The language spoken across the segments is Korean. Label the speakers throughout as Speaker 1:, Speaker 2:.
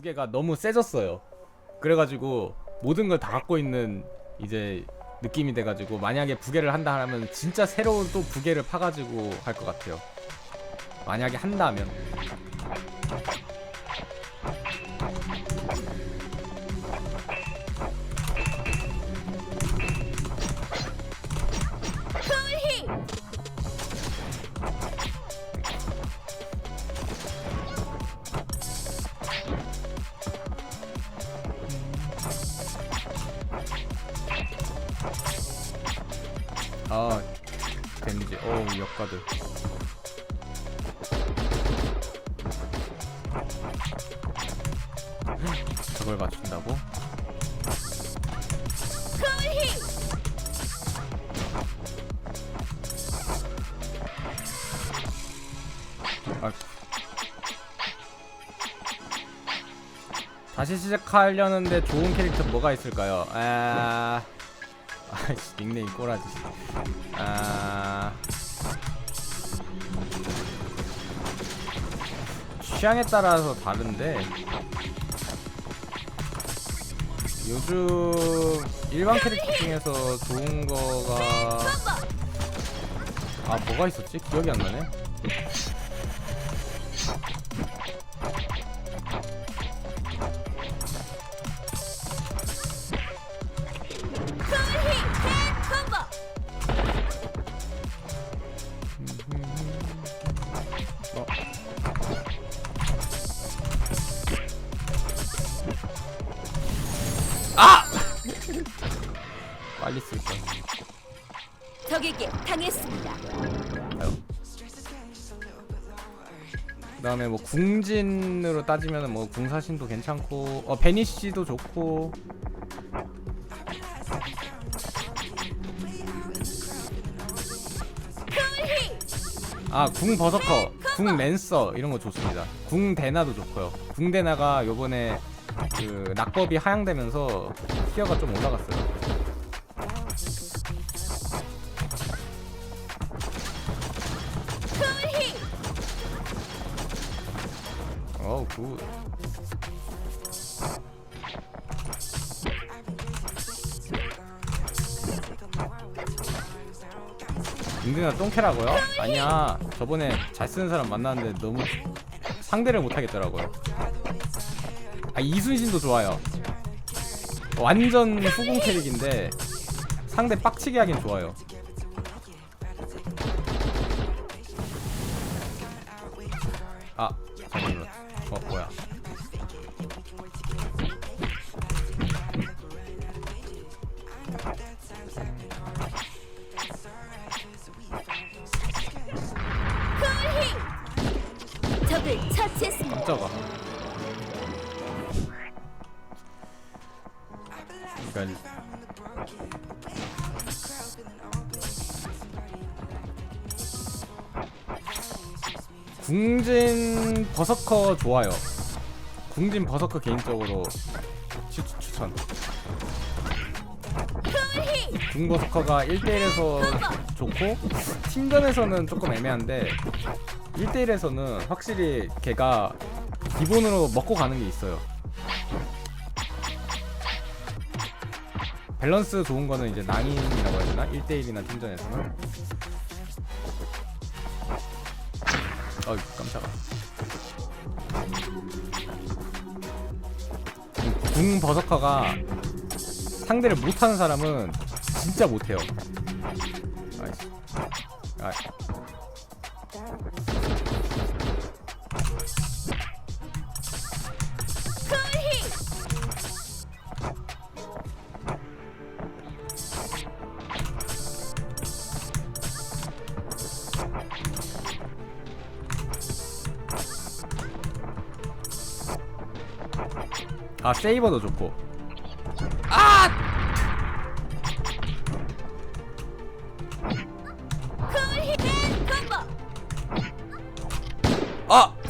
Speaker 1: 부계가 너무 세졌어요. 그래가지고 모든 걸 다 갖고 있는 이제 느낌이 돼가지고 만약에 부계를 한다 하면 진짜 새로운 또 부계를 파가지고 할 것 같아요. 만약에 한다면. 아 데미지 어우 역가드 저걸 맞춘다고? 아. 다시 시작하려는데 좋은 캐릭터 뭐가 있을까요? 아... 아이씨 닉네임 꼬라지. 아... 취향에 따라서 다른데 요즘 일반 캐릭터 중에서 좋은 거가 아 뭐가 있었지? 기억이 안 나네 아! 빨리 쓸 걸.
Speaker 2: 적에게 당했습니다.
Speaker 1: 그다음에 뭐 궁진으로 따지면은 뭐 궁사신도 괜찮고 어 베니시도 좋고 아궁 버서커 궁 랜서 이런 거 좋습니다 궁 대나도 좋고요 궁 대나가 요번에 그 낙법이 하향되면서 티어가 좀 올라갔어요. 어우 굿. 은근아 똥캐라고요? 아니야. 저번에 잘 쓰는 사람 만났는데 너무 상대를 못하겠더라고요 아 이순신도 좋아요. 완전 후공 캐릭인데 상대 빡치게 하긴 좋아요. 아 눌렀 어 뭐야 궁진 버서커 좋아요 궁진 버서커 개인적으로 추, 추천 궁버서커가 1대1에서 좋고 팀전에서는 조금 애매한데 1대1에서는 확실히 걔가 기본으로 먹고 가는 게 있어요. 밸런스 좋은 거는 이제 낭인이라고 해야 되나? 1대1이나 팀전에서는. 어이, 깜짝아. 궁 버서커가 상대를 못하는 사람은 진짜 못해요. 아이씨. 아, 아 세이버도 좋고. 아!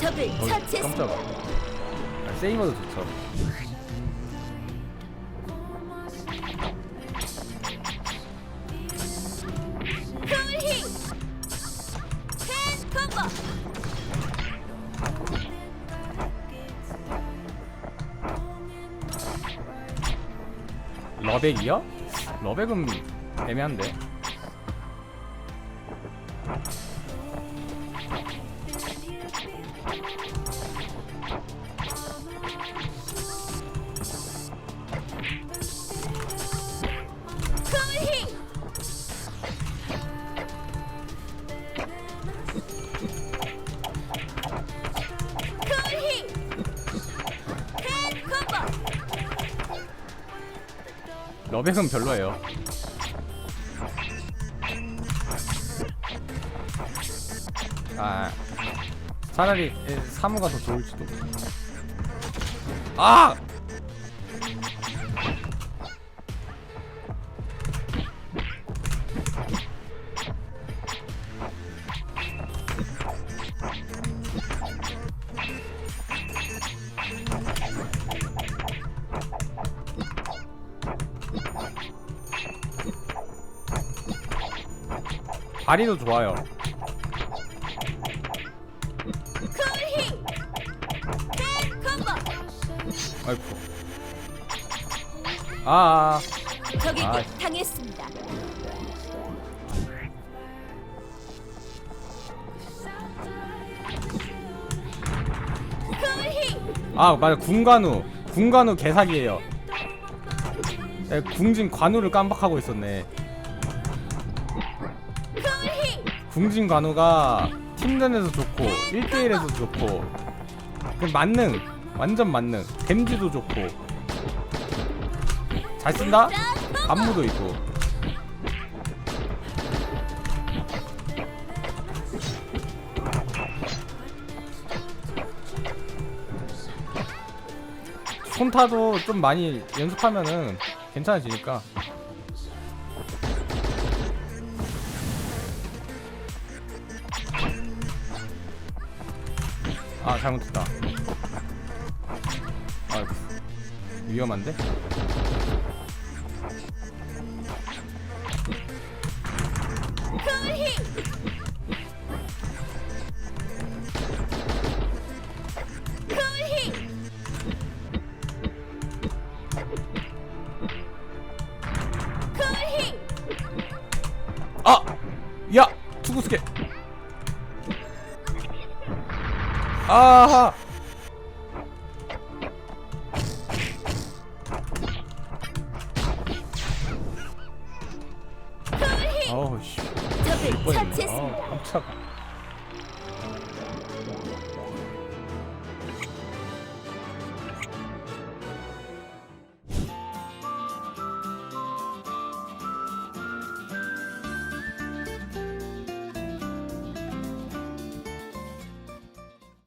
Speaker 2: 적을
Speaker 1: 어이,
Speaker 2: 처치했습니다.
Speaker 1: 깜짝아. 아, 세이버도 좋죠 러백이요? 러백은 애매한데. 러백은 별로예요. 아 차라리 에, 사무가 더 좋을지도. 아! 다리도 좋아요. 아이고. 아, 아.
Speaker 2: 적에게
Speaker 1: 아.
Speaker 2: 당했습니다. 쿨히
Speaker 1: 아 맞아 궁관우 궁관우 개사기예요 네, 궁진 관우를 깜빡하고 있었네 궁진 관우가 팀전에서 좋고 1대1에서 좋고 그 만능 완전 만능. 댐지도 좋고. 잘 쓴다? 안무도 있고. 손타도 좀 많이 연습하면은 괜찮아지니까 아 잘못했다 아이고 위험한데? 아하! 어우 씨
Speaker 2: 적을 처치했습니다.
Speaker 1: 아 깜짝아